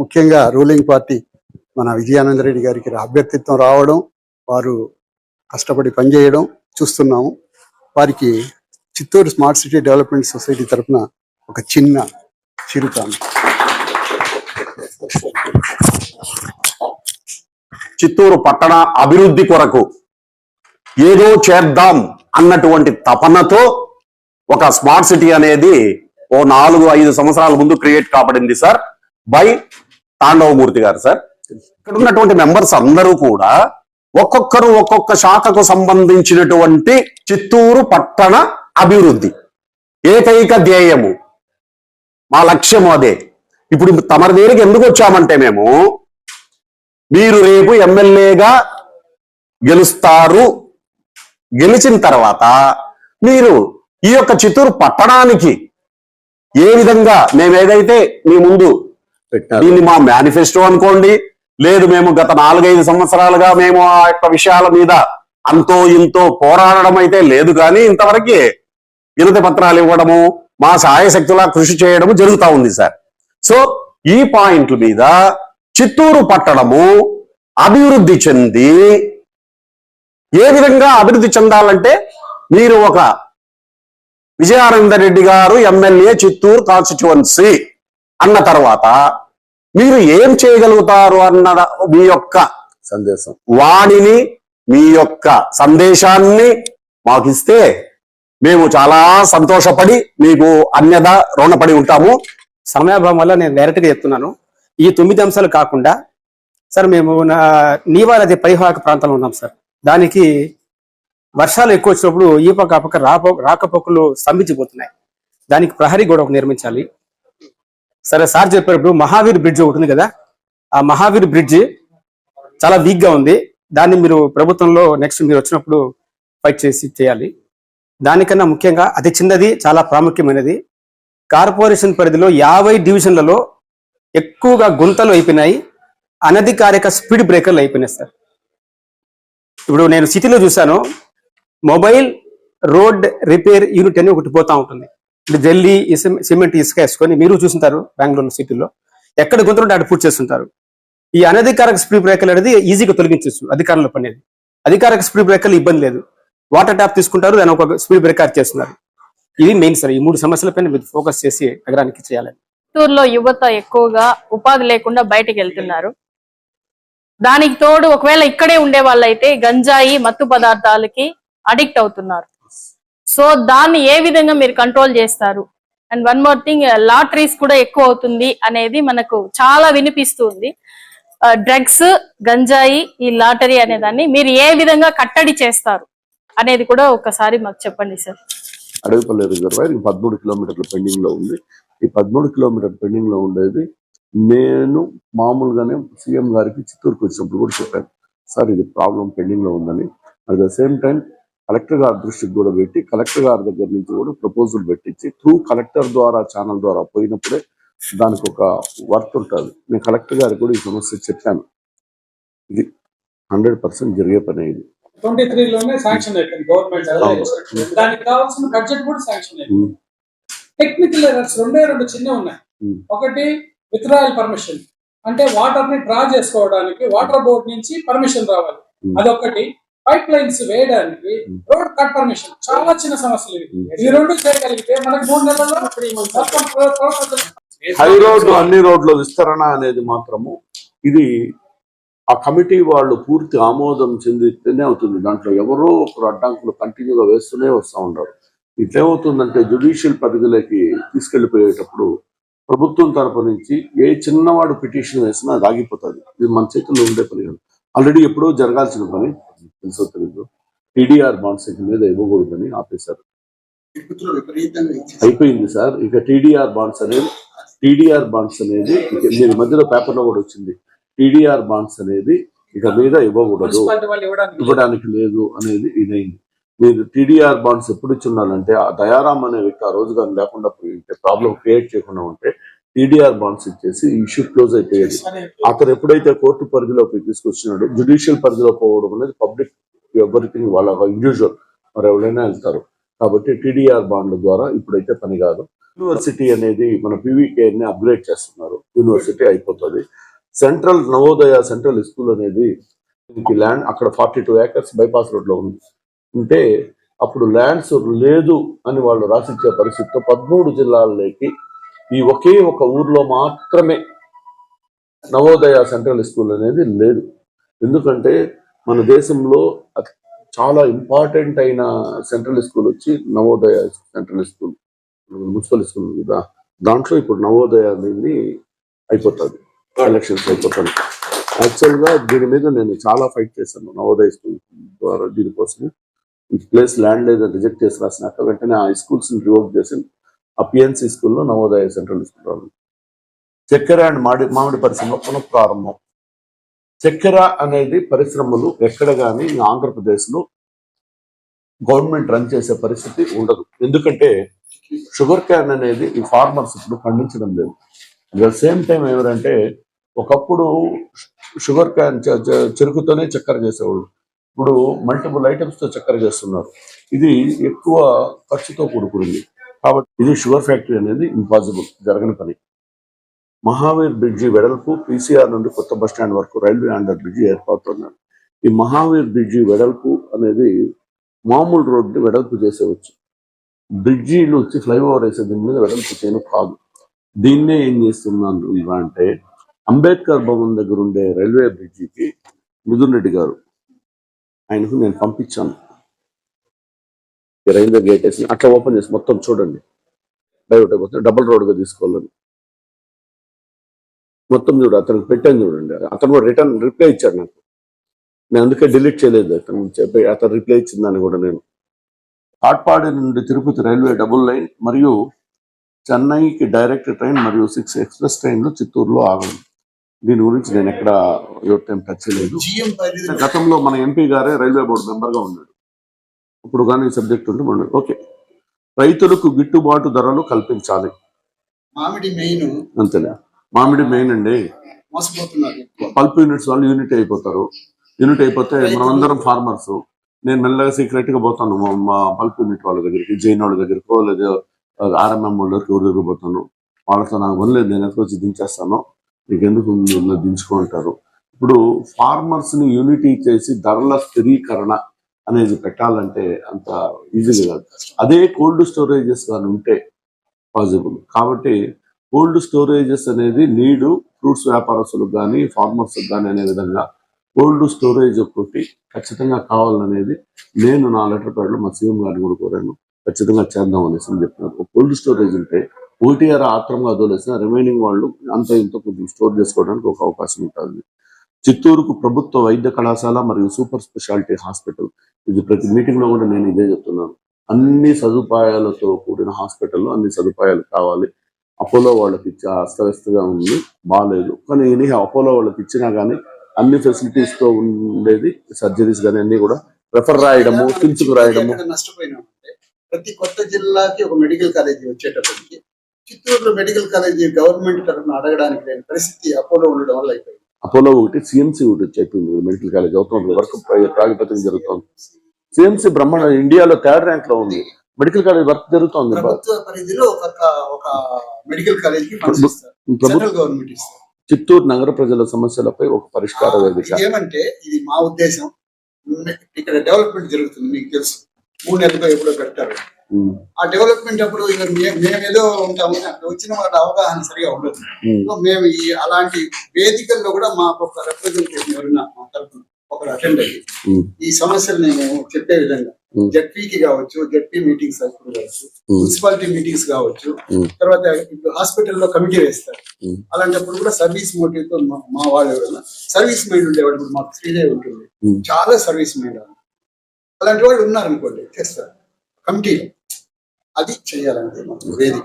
ముఖ్యంగా ruling party మన విజయానంద రెడ్డి గారికి అభ్యర్థిత్వం రావడం వారు కష్టపడి పనిచేయడం చూస్తున్నాము. వారికి Chittoor smart city development society తరఫున ఒక చిన్న చిరుతాను. చిత్తూరు పట్టణ అభివృద్ధి కొరకు ఏదో చేద్దాం అన్నటువంటి తపనతో ఒక స్మార్ట్ సిటీ అనేది ఓ నాలుగు ఐదు సంవత్సరాల ముందు క్రియేట్ కాబడింది సార్. బై తాండవమూర్తి గారు సార్. ఇక్కడ ఉన్నటువంటి మెంబర్స్ అందరూ కూడా ఒక్కొక్కరు ఒక్కొక్క శాఖకు సంబంధించినటువంటి చిత్తూరు పట్టణ అభివృద్ధి. ఏకైక ధ్యేయము. మా లక్ష్యము అదే. ఇప్పుడు తమరి దగ్గరికి ఎందుకు వచ్చామంటే మేము మీరు రేపు ఎమ్మెల్యేగా గెలుస్తారు. గెలిచిన తర్వాత మీరు ఈ యొక్క చిత్తూరు పట్టణానికి ఏ విధంగా మేము ఏదైతే మీ ముందు దీన్ని మా మేనిఫెస్టో అనుకోండి. లేదు మేము గత నాలుగైదు సంవత్సరాలుగా మేము ఆ యొక్క విషయాల మీద అంతో ఇంతో పోరాడడం అయితే లేదు కానీ ఇంతవరకు వినతి పత్రాలు ఇవ్వడము మా సాయశక్తులా కృషి చేయడము జరుగుతా ఉంది సార్. సో ఈ పాయింట్ల మీద చిత్తూరు పట్టణము అభివృద్ధి చెంది ఏ విధంగా అభివృద్ధి చెందాలంటే మీరు ఒక విజయానంద రెడ్డి గారు ఎమ్మెల్యే చిత్తూరు కాన్స్టిట్యువెన్సీ అన్న తర్వాత మీరు ఏం చేయగలుగుతారు అన్న మీ యొక్క సందేశం. వాణిని మీ యొక్క సందేశాన్ని మాకిస్తే మేము చాలా సంతోషపడి మీకు అన్యద రుణపడి ఉంటాము. సమయాభావం వల్ల నేను డైరెక్ట్గా చెప్తున్నాను. ఈ తొమ్మిది అంశాలు కాకుండా సార్ మేము నా నీవా నది పరివాహక ప్రాంతంలో ఉన్నాం సార్. దానికి వర్షాలు ఎక్కువ వచ్చినప్పుడు ఈ పక్క ఆ పక్క రాపో రాకపోకలు స్తంభించిపోతున్నాయి. దానికి ప్రహరీ గోడ ఒకటి నిర్మించాలి. సరే సార్ చెప్పినప్పుడు మహావీర్ బ్రిడ్జ్ ఒకటి ఉంది కదా? ఆ మహావీర్ బ్రిడ్జ్ చాలా వీక్గా ఉంది. దాన్ని మీరు ప్రభుత్వంలో నెక్స్ట్ మీరు వచ్చినప్పుడు ఫైట్ చేసి చేయాలి. దానికన్నా ముఖ్యంగా అతి చిన్నది చాలా ప్రాముఖ్యమైనది. కార్పొరేషన్ పరిధిలో యాభై డివిజన్లలో ఎక్కువగా గుంతలు అయిపోయినాయి. అనధికారిక స్పీడ్ బ్రేకర్లు అయిపోయినాయి సార్. ఇప్పుడు నేను సిటీలో చూశాను. మొబైల్ రోడ్ రిపేర్ యూనిట్ అని ఒకటి పోతా ఉంటుంది. ఇప్పుడు జల్లి సిమెంట్ ఇసుక వేసుకొని మీరు చూసింటారు బెంగళూరు సిటీలో. ఎక్కడ గుంతలు అటు అక్కడ పూర్తి చేస్తుంటారు. ఈ అనధికారక స్పీడ్ బ్రేకర్లు అనేది ఈజీగా తొలగించవచ్చు అధికారుల పని అధికారక స్ప్రీ బ్రేకర్లు ఇబ్బంది లేదు. వాటర్ ట్యాప్ తీసుకుంటారు దాని ఒక స్పీడ్ బ్రేకర్ చేస్తున్నారు. ఇది మెయిన్ సార్ ఈ మూడు సమస్యలపైన మీరు ఫోకస్ చేసి నగరానికి చేయాలని చిత్తూరులో యువత ఎక్కువగా ఉపాధి లేకుండా బయటకు వెళ్తున్నారు. దానికి తోడు ఒకవేళ ఇక్కడే ఉండే వాళ్ళైతే గంజాయి మత్తు పదార్థాలకి అడిక్ట్ అవుతున్నారు. సో దాన్ని ఏ విధంగా మీరు కంట్రోల్ చేస్తారు? And one more thing lotteries కూడా ఎక్కువ అవుతుంది అనేది మనకు చాలా వినిపిస్తుంది. Uh, డ్రగ్స్ గంజాయి ఈ లాటరీ అనే దాన్ని మీరు ఏ విధంగా కట్టడి చేస్తారు అనేది కూడా ఒకసారి మాకు చెప్పండి సార్. అడవిపల్లి రిజర్వాయర్ పదమూడు కిలోమీటర్ల పెండింగ్లో ఉంది. ఈ పదమూడు కిలోమీటర్ పెండింగ్లో ఉండేది నేను మామూలుగానే సీఎం గారికి చిత్తూరుకు వచ్చినప్పుడు కూడా చెప్పాను. సార్ ఇది ప్రాబ్లం పెండింగ్లో ఉందని. At the same time collector గారి దృష్టికి కూడా పెట్టి కలెక్టర్ గారి దగ్గర నుంచి కూడా ప్రపోజల్ పెట్టించి త్రూ కలెక్టర్ ద్వారా ఛానల్ ద్వారా పోయినప్పుడే దానికి ఒక వర్త్ ఉంటుంది. నేను కలెక్టర్ గారికి కూడా ఈ సమస్య చెప్పాను. ఇది హండ్రెడ్ పర్సెంట్ జరిగే పని ఇది. ట్వంటీ శాంక్షన్ అయిపోయింది గవర్నమెంట్ అవును. దానికి కావాల్సిన బడ్జెట్ కూడా శాంక్షన్ అయిపోయింది. టెక్నికల్ ఎర్రర్స్ రెండే రెండు చిన్న ఉన్నాయి. ఉమ్. ఒకటి విత్డ్రాయల్ పర్మిషన్ అంటే వాటర్ని డ్రా చేసుకోవడానికి వాటర్ బోర్డ్ నుంచి పర్మిషన్ రావాలి. ఉమ్. అదొకటి పైప్ లైన్స్ వేయడానికి ఉమ్. Road cut permission. చాలా చిన్న సమస్యలు ఇవి. ఉమ్. ఈ రెండు చేయగలిగితే మనకి మూడు నెలల్లో హై రోడ్లు అన్ని రోడ్ల విస్తరణ అనేది మాత్రము ఇది ఆ కమిటీ వాళ్ళు పూర్తి ఆమోదం చెందితేనే అవుతుంది. దాంట్లో ఎవరో ఒకరు అడ్డంకులు కంటిన్యూగా వేస్తూనే వస్తూ ఉంటారు. ఇట్లేమవుతుందంటే జుడిషియల్ పరిధిలోకి తీసుకెళ్ళిపోయేటప్పుడు ప్రభుత్వం తరపు నుంచి ఏ చిన్నవాడు పిటిషన్ వేసినా అది ఆగిపోతుంది. ఇది మన చేతుల్లో ఉండే పని కాదు. ఆల్రెడీ ఎప్పుడో జరగాల్సిన పని. తెలుసో తెలీదు. టీడీఆర్ బాండ్స్ మీద ఇవ్వకూడదని ఆపేశారు. అయిపోయింది సార్. ఇక టీడీఆర్ బాండ్స్ అనేది టీడీఆర్ బాండ్స్ అనేది మీరు మధ్యలో పేపర్లో కూడా వచ్చింది. టీడీఆర్ బాండ్స్ అనేది ఇక మీద ఇవ్వకూడదు. ఇవ్వడానికి ఇవ్వడానికి లేదు అనేది ఇదైంది. మీరు టీడీఆర్ బాండ్స్ ఎప్పుడు ఇచ్చున్నారంటే ఆ దయారాం అనే వ్యక్తి ఆ రోజు కానీ లేకుండా పోయి ఉంటే ప్రాబ్లం క్రియేట్ చేయకుండా ఉంటే టీడీఆర్ బాండ్స్ ఇచ్చేసి ఇష్యూ క్లోజ్ అయిపోయేది. అతను ఎప్పుడైతే కోర్టు పరిధిలోకి తీసుకొచ్చినాడో జుడిషియల్ పరిధిలో పోవడం అనేది పబ్లిక్ ఎవరిథింగ్ వాళ్ళ ఇండివిజువల్ మరి ఎవరైనా వెళ్తారు. కాబట్టి టీడీఆర్ బాండ్ల ద్వారా ఇప్పుడైతే పని కాదు. యూనివర్సిటీ అనేది మన పీవీకే ని అప్గ్రేడ్ చేస్తున్నారు. యూనివర్సిటీ అయిపోతుంది. సెంట్రల్ నవోదయ సెంట్రల్ స్కూల్ అనేది దీనికి ల్యాండ్ అక్కడ ఫార్టీ టూ ఏకర్స్ బైపాస్ రోడ్లో ఉంది. ఉంటే అప్పుడు ల్యాండ్స్ లేదు అని వాళ్ళు రాసిచ్చే పరిస్థితితో పదమూడు జిల్లాల్లోకి ఈ ఒకే ఒక ఊర్లో మాత్రమే నవోదయ సెంట్రల్ స్కూల్ అనేది లేదు. ఎందుకంటే మన దేశంలో చాలా ఇంపార్టెంట్ అయిన సెంట్రల్ స్కూల్ వచ్చి Navodaya central school municipal school కదా. దాంట్లో ఇప్పుడు నవోదయ అనేది అయిపోతుంది ఎలక్షన్స్ అయిపోతుంది యాక్చువల్గా దీని మీద నేను చాలా ఫైట్ చేశాను నవోదయ స్కూల్ ద్వారా దీనికోసం ఈ ప్లేస్ ల్యాండ్ లేదని రిజెక్ట్ చేసి రాసినాక వెంటనే ఆ స్కూల్స్ రివోక్ చేసి ఆ పిఎన్సి స్కూల్లో నవోదయ సెంట్రల్ స్కూల్ చక్కెర అండ్ మామిడి మామిడి పరిశ్రమ పునఃప్రారంభం. చక్కెర అనేది పరిశ్రమలు ఎక్కడ కానీ ఆంధ్రప్రదేశ్లో గవర్నమెంట్ రన్ చేసే పరిస్థితి ఉండదు. ఎందుకంటే షుగర్ క్యాన్ అనేది ఈ ఫార్మర్స్ ఇప్పుడు పండించడం లేదు. అట్ సేమ్ టైం ఎవరంటే ఒకప్పుడు షుగర్ క్యాన్ చెరుకుతోనే చక్కెర చేసేవాళ్ళు. ఇప్పుడు మల్టిపుల్ ఐటమ్స్తో చక్కెర చేస్తున్నారు. ఇది ఎక్కువ ఖర్చుతో కూడుకుంది కాబట్టి ఇది షుగర్ ఫ్యాక్టరీ అనేది ఇంపాసిబుల్ జరగని పని. మహావీర్ బ్రిడ్జి వెడల్పు పీసీఆర్ నుండి కొత్త బస్ స్టాండ్ వరకు రైల్వే అండర్ బ్రిడ్జి ఏర్పడుతున్నాడు ఈ మహావీర్ బ్రిడ్జి వెడల్పు అనేది మామూలు రోడ్డు వెడల్పు చేసేవచ్చు. బ్రిడ్జీలు వచ్చి ఫ్లైఓవర్ వేసే దీని మీద వెడల్పు చేయను కాదు. దీన్నే ఏం చేస్తున్నాను ఇలా అంటే అంబేద్కర్ భవన్ దగ్గర ఉండే రైల్వే బ్రిడ్జికి మిథున్ రెడ్డి గారు ఆయనకు నేను పంపించాను. రైల్వే గేట్ వేసి అట్లా ఓపెన్ చేసి మొత్తం చూడండి. డైవర్ట్ అయిపోతుంది డబుల్ రోడ్గా తీసుకోవాలని. మొత్తం చూడు అతనికి పెట్టాను చూడండి. అతను కూడా రిటర్న్ రిప్లై ఇచ్చాడు నాకు. నేను అందుకే డిలీట్ చేయలేదు అతను చెప్పి అతను రిప్లై ఇచ్చిందని కూడా నేను. కాట్పాడి నుండి తిరుపతి రైల్వే డబుల్ లైన్ మరియు చెన్నైకి డైరెక్ట్ ట్రైన్ మరియు సిక్స్ ఎక్స్ప్రెస్ ట్రైన్లు చిత్తూరులో ఆగను దీని గురించి నేను ఎక్కడ యువర్ టైం టచ్ చేయలేదు. గతంలో మన ఎంపీ గారే రైల్వే బోర్డు మెంబర్గా ఉన్నాడు ఇప్పుడు కానీ సబ్జెక్ట్ ఉంటే మనం ఓకే. రైతులకు గిట్టుబాటు ధరలు కల్పించాలి. మామిడి మెయిన్. అంతేనా? మామిడి మెయిన్ అండి. పల్ప్ యూనిట్స్ వాళ్ళు యూనిట్ అయిపోతారు. యూనిట్ అయిపోతే మనం అందరం ఫార్మర్స్. నేను మెల్లగా సీక్రెట్గా పోతాను. మా- పల్ప్ యూనిట్ వాళ్ళ దగ్గరికి జైన్ వాళ్ళ దగ్గరికి లేదా ఆర్ఎంఎం వాళ్ళ దగ్గరికి ఎవరి దగ్గర పోతాను. వాళ్ళతో నాకు పని లేదు. నేను ఎత్తుకొచ్చి దించేస్తాను. నీకు ఎందుకు మీరు దించుకుంటారు ఇప్పుడు ఫార్మర్స్ని యూనిటీ చేసి ధరల స్థిరీకరణ అనేది పెట్టాలంటే అంత ఈజీగా కాదు. అదే కోల్డ్ స్టోరేజెస్ కానీ ఉంటే పాసిబుల్ కాబట్టి కోల్డ్ స్టోరేజెస్ అనేది నీడు ఫ్రూట్స్ వ్యాపారస్తులకు కానీ ఫార్మర్స్ కానీ అనే విధంగా కోల్డ్ స్టోరేజ్ ఒకటి ఖచ్చితంగా కావాలనేది నేను నా లెటర్ ప్యాడ్లో మా సీఎం గారిని కూడా కోరాను. ఖచ్చితంగా చేద్దాం అనేసి అని చెప్పినారు కోల్డ్ స్టోరేజ్ ఉంటే ఓటీఆర్ ఆత్రంగా వదిలేసిన రిమైనింగ్ వాళ్ళు అంత ఇంత కొంచెం స్టోర్ చేసుకోవడానికి ఒక అవకాశం ఉంటుంది. చిత్తూరుకు ప్రభుత్వ వైద్య కళాశాల మరియు సూపర్ స్పెషాలిటీ హాస్పిటల్. ఇది ప్రతి మీటింగ్లో కూడా నేను ఇదే చెప్తున్నాను. అన్ని సదుపాయాలతో కూడిన హాస్పిటల్లో అన్ని సదుపాయాలు కావాలి. అపోలో వాళ్ళకి ఇచ్చే అస్తవ్యస్తగా ఉంది. బాగాలేదు కానీ ఎనీ అపోలో వాళ్ళకి ఇచ్చినా కానీ అన్ని ఫెసిలిటీస్తో ఉండేది సర్జరీస్ కానీ అన్ని కూడా రెఫర్ రాయడము పిలుచుకు రాయడము. నష్టపోయినామంటే ప్రతి కొత్త జిల్లాకి ఒక మెడికల్ కాలేజీ వచ్చేటప్పటికి చిత్తూరులో మెడికల్ కాలేజీ గవర్నమెంట్ తరఫున అడగడానికి లేని పరిస్థితి అపోలో ఉండడం వల్ల అయిపోయింది. అపోలో ఒకటి సిఎంసి ఒకటి చెప్పింది. మెడికల్ కాలేజ్ అవుతుంది వర్క్ ప్రాతిపదికన జరుగుతుంది. సిఎంసి బ్రహ్మాండ ఇండియాలో థర్డ్ ర్యాంక్లో ఉంది. మెడికల్ కాలేజ్ వర్క్ జరుగుతోంది. చిత్తూరు నగర ప్రజల సమస్యలపై ఒక పరిష్కార వేదిక. ఏమంటే ఇది మా ఉద్దేశం. ఇక్కడ డెవలప్మెంట్ జరుగుతుంది మీకు తెలుసు. మూడు నెలలకు ఎప్పుడో పెట్టారు ఆ డెవలప్మెంట్ అప్పుడు ఇక మేమేదో ఉంటాము వచ్చిన వాళ్ళ అవగాహన సరిగా ఉండదు సో మేము ఈ అలాంటి వేదికల్లో కూడా మాకు ఒక రిప్రజెంటేషన్ ఎవరైనా మా తరఫున ఒకరు అటెండ్ అయ్యి ఈ సమస్యలు నేను చెప్పే విధంగా. జడ్పీకి కావచ్చు జడ్పీ మీటింగ్స్ కావచ్చు. మున్సిపాలిటీ మీటింగ్స్ కావచ్చు. తర్వాత ఇప్పుడు హాస్పిటల్లో కమిటీ వేస్తారు. అలాంటప్పుడు కూడా సర్వీస్ మోటివ్తో మా- వాళ్ళు ఎవరైనా సర్వీస్ మైండ్ ఉండేవాడు ఇప్పుడు మాకు శ్రీదేవి ఉంటుంది. చాలా సర్వీస్ మైండ్ అలాంటి వాళ్ళు ఉన్నారనుకోండి చేస్తారు. కమిటీలో. అది చేయాలనేది మాకు వేదిక.